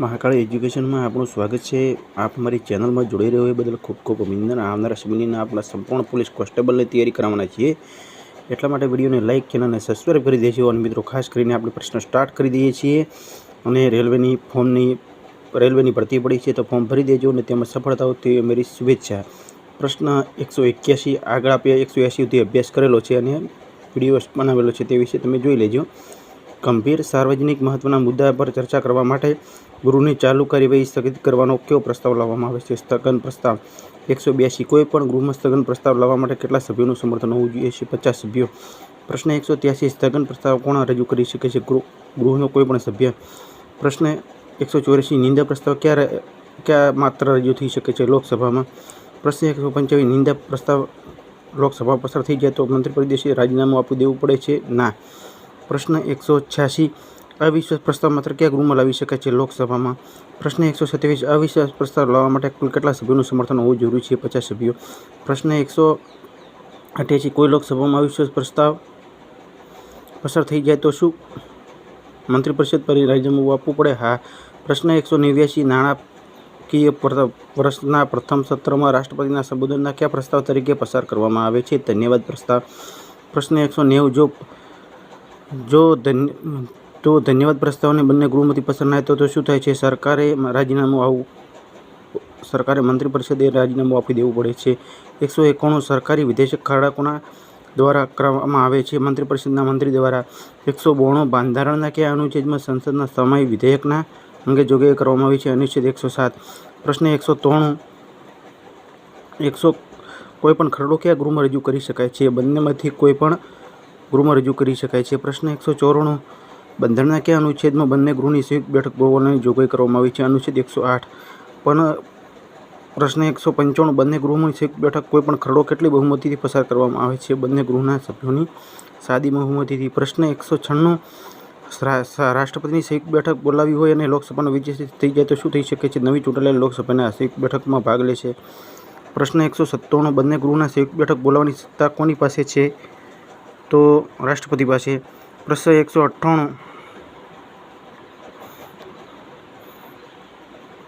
મહાકાળી એજ્યુકેશનમાં આપણું સ્વાગત છે. આપ મારી ચેનલમાં જોડાઈ રહ્યો એ બદલ ખૂબ ખૂબ અભિનંદન. આવનારા સમયના આપણા સંપૂર્ણ પોલીસ કોન્સ્ટેબલની તૈયારી કરવાના છીએ. એટલા માટે વિડીયોને લાઇક ચેનલને સબસ્ક્રાઈબ કરી દેજો અને મિત્રો, ખાસ કરીને આપણે પ્રશ્ન સ્ટાર્ટ કરી દઈએ છીએ અને રેલવેની ફોર્મની, રેલવેની ભરતી પડી છે તો ફોર્મ ભરી દેજો અને તેમાં સફળતા હોય તેવી અમારી શુભેચ્છા. પ્રશ્ન એકસો એક્યાસી, આગળ આપ્યા એકસો એંસી સુધી અભ્યાસ કરેલો છે અને વીડિયો બનાવેલો છે તે વિશે તમે જોઈ લેજો. ગંભીર સાર્વજનિક મહત્વના મુદ્દા પર ચર્ચા કરવા માટે ગૃહની ચાલુ કાર્યવાહી સ્થગિત કરવાનો કયો પ્રસ્તાવ લાવવામાં આવે છે? સ્થગન પ્રસ્તાવ. એકસો બ્યાસી. કોઈ પણ ગૃહમાં સ્થગન પ્રસ્તાવ લાવવા માટે કેટલા સભ્યોનું સમર્થન હોવું જોઈએ? છે પચાસ સભ્યો. પ્રશ્ન એકસો ત્યાસી. સ્થગન પ્રસ્તાવ કોણ રજૂ કરી શકે છે? ગૃહ, ગૃહનો કોઈ પણ સભ્ય. પ્રશ્ન એકસો ચોર્યાસી. નિંદા પ્રસ્તાવ ક્યારે, ક્યાં માત્ર રજૂ થઈ શકે છે લોકસભામાં? પ્રશ્ન એકસો પંચાવીસ નિંદા પ્રસ્તાવ લોકસભા પસાર થઈ જાય તો મંત્રી પરિદેશે રાજીનામું આપી દેવું પડે છે? ના. પ્રશ્ન એકસો છ્યાસી. અવિશ્વાસ પ્રસ્તાવ માત્ર ક્યાં ગૃહમાં લાવી શકાય છે લોકસભામાં? પ્રશ્ન એકસો સત્યાવીસ. અવિશ્વાસ પ્રસ્તાવ લાવવા માટે કુલ કેટલા સભ્યોનું સમર્થન હોવું જરૂરી છે? પચાસ સભ્યો. પ્રશ્ન એકસો અઠ્યાસી. કોઈ લોકસભામાં અવિશ્વાસ પ્રસ્તાવ પસાર થઈ જાય તો શું? મંત્રીપરિષદ પર રાજીનામું આપવું પડે? હા. પ્રશ્ન એકસો નેવ્યાસી. નાણાકીય વર્ષના પ્રથમ સત્રમાં રાષ્ટ્રપતિના સંબોધનના કયા પ્રસ્તાવ તરીકે પસાર કરવામાં આવે છે? ધન્યવાદ પ્રસ્તાવ. પ્રશ્ન એકસો નેવું. જો જો ધન્ય, તો ધન્યવાદ પ્રસ્તાવને બંને ગૃહમાંથી પસંદ ના તો શું થાય છે? સરકારે રાજીનામું આવું સરકારે મંત્રી પરિષદે રાજીનામું આપી દેવું પડે છે. એકસો એકાણું સરકારી વિધેયક ખરડાકોના દ્વારા કરવામાં આવે છે. મંત્રી પરિષદના મંત્રી દ્વારા એકસો બોણું બંધારણના કયા અનુચ્છેદમાં સંસદના સમય વિધેયકના અંગે જોગવાઈ કરવામાં આવી છે. અનુચ્છેદ એકસો સાત. પ્રશ્ન એકસો ત્રણું. એકસો કોઈપણ ખરડો કયા ગૃહમાં રજૂ કરી શકાય છે? બંનેમાંથી કોઈ પણ ગૃહમાં રજૂ કરી શકાય છે. પ્રશ્ન એકસો ચોરાણું. બંધારણના કયા અનુચ્છેદમાં બંને ગૃહની સંયુક્ત બેઠક બોલવાની જોગવાઈ કરવામાં આવી છે. અનુચ્છેદ એકસો આઠ. પણ પ્રશ્ન એકસો પંચાણું. બંને ગૃહની સંયુક્ત બેઠક કોઈ પણ ખરડો કેટલી બહુમતીથી પસાર કરવામાં આવે છે? બંને ગૃહના સભ્યોની સાદી બહુમતીથી. પ્રશ્ન એકસો છન્નું. રાષ્ટ્રપતિની સંયુક્ત બેઠક બોલાવી હોય અને લોકસભાનો વિજય થઈ જાય તો શું થઈ શકે છે? નવી ચૂંટાયેલી લોકસભાના સંયુક્ત બેઠકમાં ભાગ લે છે. પ્રશ્ન એકસો સત્તાણું. બંને ગૃહના સંયુક્ત બેઠક બોલાવવાની સત્તા કોની પાસે છે? તો રાષ્ટ્રપતિ પાસે પ્રશ્ન એકસો અઠ્ઠાણું.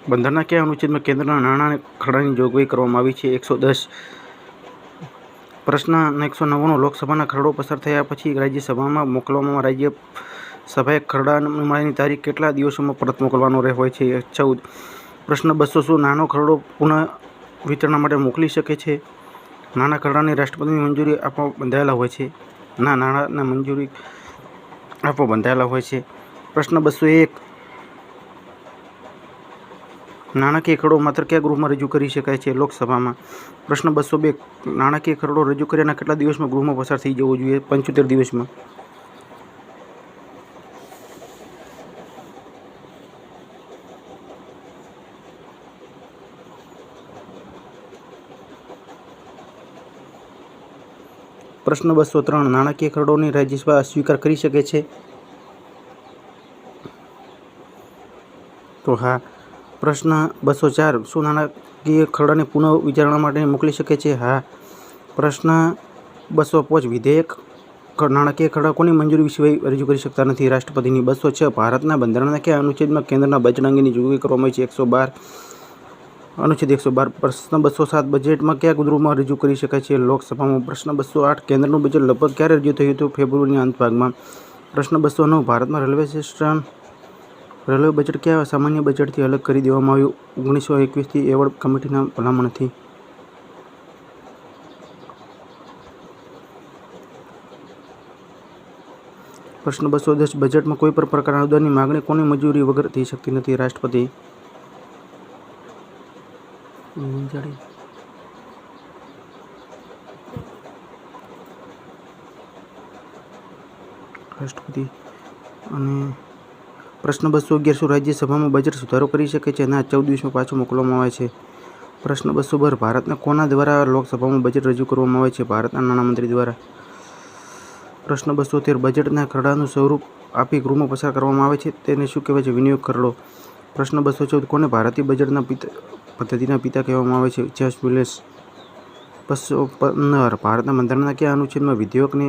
બંધારણના કયા અનુચ્છેદમાં કેન્દ્રના નાણાં ખરડાની જોગવાઈ કરવામાં આવી છે? એકસો દસ. પ્રશ્ન એકસો નવ્વાણું. લોકસભાના ખરડો પસાર થયા પછી રાજ્યસભામાં મોકલવામાં રાજ્ય સભાએ ખરડા તારીખ કેટલા દિવસોમાં પરત મોકલવાનો રહે હોય છે? ચૌદ. પ્રશ્ન બસો શું નાનો ખરડો પુનઃ વિતરણ માટે મોકલી શકે છે? નાના ખરડાની રાષ્ટ્રપતિની મંજૂરી આપવા બંધાયેલા હોય છે. ના, નાણાંને મંજૂરી આપવા બંધાયેલા હોય છે. પ્રશ્ન બસો એક. નાણાકીય ખરડો માત્ર કયા ગૃહમાં રજૂ કરી શકાય છે લોકસભામાં? પ્રશ્ન બસો બે. નાણાકીય ખરડો રજૂ કર્યાના કેટલા દિવસમાં ગૃહમાં પસાર થઈ જવો જોઈએ? પંચોતેર દિવસમાં. પ્રશ્ન બસો ત્રણ, નાણાકીય ખરડોની રાજ્યસભા અસ્વીકાર કરી શકે છે? તો હા, પ્રશ્ન બસો ચાર, શું નાણાકીય ખરડાને પુનઃ વિચારણા માટે મોકલી શકે છે? હા, પ્રશ્ન બસો પાંચ, વિધેયક નાણાકીય ખરડા કોની મંજૂરી સિવાય રજૂ કરી શકતા નથી? રાષ્ટ્રપતિની બસો છ, ભારતના બંધારણના કયા અનુચ્છેદમાં કેન્દ્રના બજેટ અંગેની જોગવાઈ કરવામાં આવી છે? એકસો બાર અનુચ્છેદ એકસો બાર પ્રશ્ન બસો સાત બજેટમાં કયા ગૃહમાં રજૂ કરી શકાય છે? લોકસભામાં પ્રશ્ન બસો આઠ, કેન્દ્રનું બજેટ લગભગ ક્યારે રજૂ થયું હતું? ફેબ્રુઆરીના અંતભાગમાં પ્રશ્ન બસો નવ, ભારતમાં રેલવે સિસ્ટમ, રેલવે બજેટ કયા? સામાન્ય બજેટથી અલગ કરી દેવામાં આવ્યું. ઓગણીસો એકવીસથી એવોર્ડ કમિટીના ભલામણથી પ્રશ્ન બસો દસ બજેટમાં કોઈ પણ પ્રકારના અનુદાનની માગણી કોની મંજૂરી વગર થઈ શકતી નથી? રાષ્ટ્રપતિ મંજૂરી રાષ્ટ્રપતિ, અને પ્રશ્ન બસો અગિયાર શું રાજ્યસભામાં બજેટ સુધારો કરી શકે છે ના ચૌદ દિવસમાં પાછું મોકલવામાં આવે છે? પ્રશ્ન બસો બાર, ભારતના કોના દ્વારા લોકસભામાં બજેટ રજૂ કરવામાં આવે છે? ભારતના નાણામંત્રી દ્વારા. પ્રશ્ન બસો તેર, બજેટના ખરડાનું સ્વરૂપ આપી ગૃહમાં પસાર કરવામાં આવે છે? તેને શું કહેવાય છે? વિનિયોગ ખરડો. પ્રશ્ન બસો ચૌદ, કોને ભારતીય બજેટના પદ્ધતિના પિતા કહેવામાં આવે છે જેસ વિલેસ બસો પંદર ભારતના બંધારણના કયા અનુચ્છેદમાં વિધેયકને,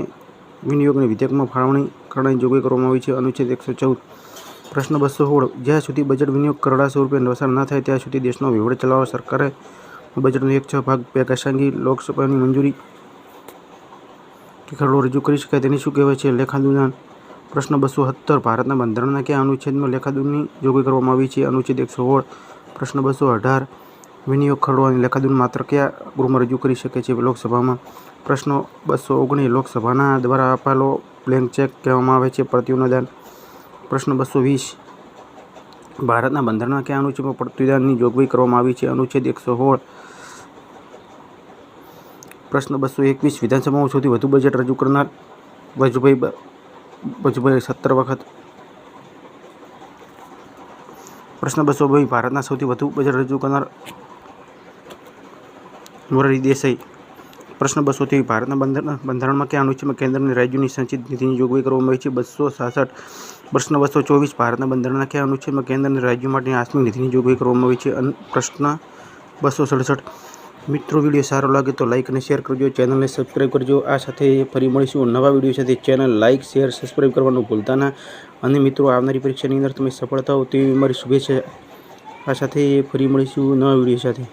વિનિયોગને વિધેયકમાં ફાળવણી કરવાની જોગવાઈ કરવામાં આવી છે? અનુચ્છેદ એકસો ચૌદ. પ્રશ્ન બસો સોળ. જ્યાં સુધી બજેટ વિનિયોગ કરોડાસો રૂપિયા નવસાર ન થાય, ત્યાં સુધી દેશનો વિવડ ચલાવવા સરકારે બજેટનો એક છ ભાગ બે કશાંગી લોકસભાની મંજૂરી ખરડો રજૂ કરી શકાય તેને શું કહેવાય છે? લેખાદુદાન પ્રશ્ન બસો સત્તર. ભારતના બંધારણના કયા અનુચ્છેદમાં લેખાદુનની જોગવાઈ કરવામાં આવી છે? અનુચ્છેદ એકસો સોળ. પ્રશ્ન બસો અઢાર. વિનિયોગ ખરડવાની લેખાદુન માત્ર કયા ગૃહમાં રજૂ કરી શકે છે? લોકસભામાં પ્રશ્નો બસો ઓગણીસ. લોકસભાના દ્વારા અપાયેલો બ્લેન્ક ચેક કહેવામાં આવે છે પ્રત્યુનદાન પ્રશ્ન બસો વીસ. ભારતના બંધારણના કયા અનુચ્છેદમાં પ્રત્યુદાનની જોગવાઈ કરવામાં આવી છે? અનુચ્છેદ એકસો સોળ. પ્રશ્ન બસો એકવીસ. વિધાનસભામાં સૌથી વધુ બજેટ રજૂ કરનાર વજુભાઈ વજુભાઈ સત્તર વખત પ્રશ્ન બસો ભાઈ ભારતના સૌથી વધુ બજેટ રજૂ કરનાર મોરારી દેસાઈ. પ્રશ્ન બસો ત્રેવીસ. ભારતના બંધારણ બંધારણમાં કયા અનુચ્છેદમાં કેન્દ્રની રાજ્યોની સંચિત નીતિની જોગવાઈ કરવામાં આવી છે? બસો સાસઠ પ્રશ્ન બસો ચોવીસ. ભારતના બંધારણના કયા અનુચ્છેદમાં કેન્દ્રની રાજ્યો માટેની આસ્મિક નીતિની જોગવાઈ કરવામાં આવી છે? અને, પ્રશ્ન બસો સડસઠ. મિત્રો, વીડિયો સારો લાગે તો લાઇક અને શેર કરજો. ચેનલને સબસ્ક્રાઈબ કરજો. આ સાથે ફરી મળીશું નવા વીડિયો સાથે. ચેનલ લાઇક શેર સબસ્ક્રાઈબ કરવાનું ભૂલતા ના. અને મિત્રો, આવનારી પરીક્ષાની અંદર તમે સફળતા હો તેવી મારી શુભેચ્છા. આ સાથે ફરી મળીશું નવા વીડિયો સાથે.